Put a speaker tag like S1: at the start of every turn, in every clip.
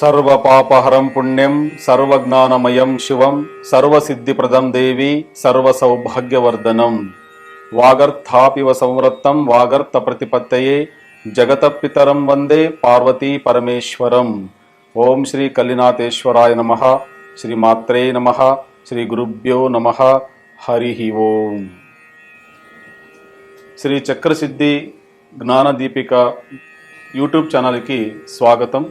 S1: సర్వపాపహరం పుణ్యం సర్వజ్ఞానమయం శివం సర్వసిద్ధిప్రదం దేవి సర్వసౌభాగ్యవర్ధనం. వాగర్థాపివ సంవృత్తం వాగర్థ ప్రతిపత్తయే జగత పితరం వందే పార్వతీ పరమేశ్వరం. ఓం శ్రీ కల్లినాథేశ్వరాయ నమ. శ్రీమాత్రే నమ. శ్రీ గురుభ్యో నమ. హరి ఓం. శ్రీ చక్రసిద్ధి జ్ఞానదీపిక యూట్యూబ్ ఛానల్కి స్వాగతం.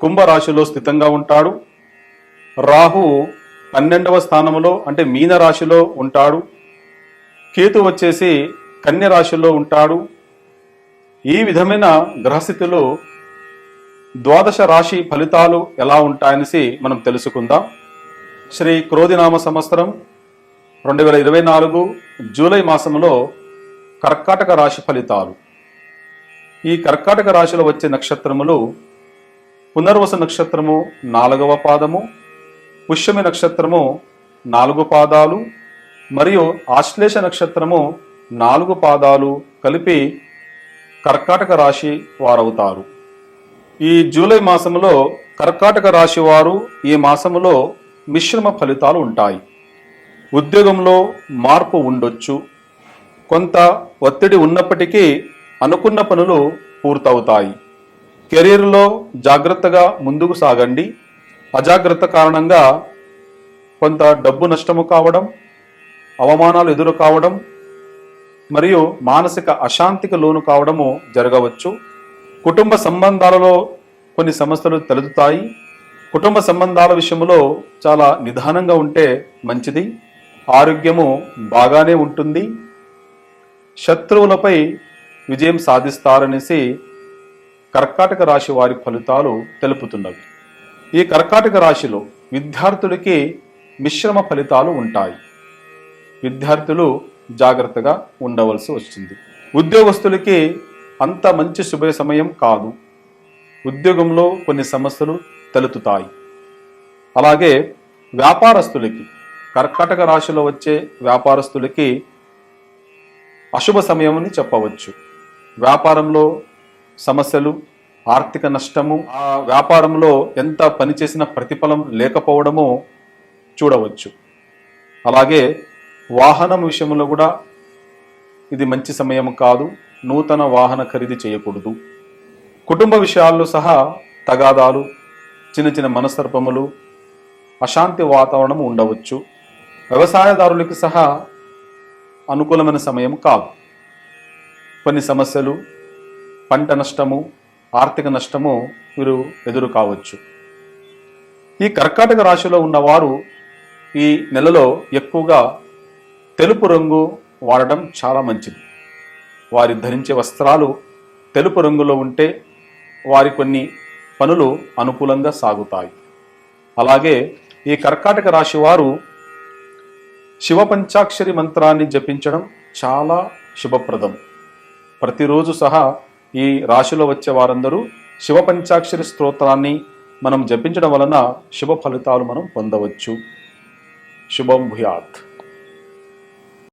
S1: కుంభరాశిలో స్థితంగా ఉంటాడు. రాహు పన్నెండవ స్థానంలో అంటే మీన రాశిలో ఉంటాడు. కేతు వచ్చేసి కన్య రాశిలో ఉంటాడు. ఈ విధమైన గ్రహస్థితిలో ద్వాదశ రాశి ఫలితాలు ఎలా ఉంటాయనేసి మనం తెలుసుకుందాం. శ్రీ క్రోధినామ సంవత్సరం రెండు వేల ఇరవై నాలుగు జూలై మాసంలో కర్కాటక రాశి ఫలితాలు. ఈ కర్కాటక రాశిలో వచ్చే నక్షత్రములు పునర్వస నక్షత్రము నాలుగవ పాదము పుష్యమి నక్షత్రము నాలుగు పాదాలు మరియు ఆశ్లేష నక్షత్రము నాలుగు పాదాలు కలిపి కర్కాటక రాశి వారవుతారు. ఈ జూలై మాసంలో కర్కాటక రాశి వారు ఈ మాసంలో మిశ్రమ ఫలితాలు ఉంటాయి. ఉద్యోగంలో మార్పు ఉండొచ్చు. కొంత ఒత్తిడి ఉన్నప్పటికీ అనుకున్న పనులు పూర్తవుతాయి. కెరీర్లో జాగ్రత్తగా ముందుకు సాగండి. అజాగ్రత్త కారణంగా కొంత డబ్బు నష్టము కావడం అవమానాలు ఎదురు కావడం మరియు మానసిక అశాంతికి లోను కావడము జరగవచ్చు. కుటుంబ సంబంధాలలో కొన్ని సమస్యలు తలెత్తుతాయి. కుటుంబ సంబంధాల విషయంలో చాలా నిదానంగా ఉంటే మంచిది. ఆరోగ్యము బాగానే ఉంటుంది. శత్రువులపై విజయం సాధిస్తారనేసి కర్కాటక రాశి వారి ఫలితాలు తెలుపుతున్నవి. ఈ కర్కాటక రాశిలో విద్యార్థులకి మిశ్రమ ఫలితాలు ఉంటాయి. విద్యార్థులు జాగ్రత్తగా ఉండవలసి వచ్చింది ఉద్యోగస్తులకి అంత మంచి శుభ సమయం కాదు. ఉద్యోగంలో కొన్ని సమస్యలు తలుతుతాయి అలాగే వ్యాపారస్తులకి కర్కాటక రాశిలో వచ్చే వ్యాపారస్తులకి అశుభ సమయం అని చెప్పవచ్చు. వ్యాపారంలో సమస్యలు ఆర్థిక నష్టము ఆ వ్యాపారంలో ఎంత పనిచేసిన ప్రతిఫలం లేకపోవడము చూడవచ్చు. అలాగే వాహనం విషయంలో కూడా ఇది మంచి సమయం కాదు నూతన వాహన ఖరీదు చేయకూడదు. కుటుంబ విషయాల్లో సహా తగాదాలు చిన్న చిన్న మనస్తర్పములు అశాంతి వాతావరణం ఉండవచ్చు. వ్యవసాయదారులకి సహా అనుకూలమైన సమయం కాదు. కొన్ని సమస్యలు పంట నష్టము ఆర్థిక నష్టము వీరు ఎదురు కావచ్చు. ఈ కర్కాటక రాశిలో ఉన్నవారు ఈ నెలలో ఎక్కువగా తెలుపు రంగు వాడడం చాలా మంచిది. వారి ధరించే వస్త్రాలు తెలుపు రంగులో ఉంటే వారి కొన్ని పనులు అనుకూలంగా సాగుతాయి. అలాగే ఈ కర్కాటక రాశి వారు శివ పంచాక్షరి మంత్రాన్ని జపించడం చాలా శుభప్రదం. ప్రతిరోజు సహా ఈ రాశిలో వచ్చే వారందరూ శివ పంచాక్షరి స్తోత్రాన్ని మనం జపించడం వలన శుభ ఫలితాలు మనం పొందవచ్చు. శుభం భూయాత్.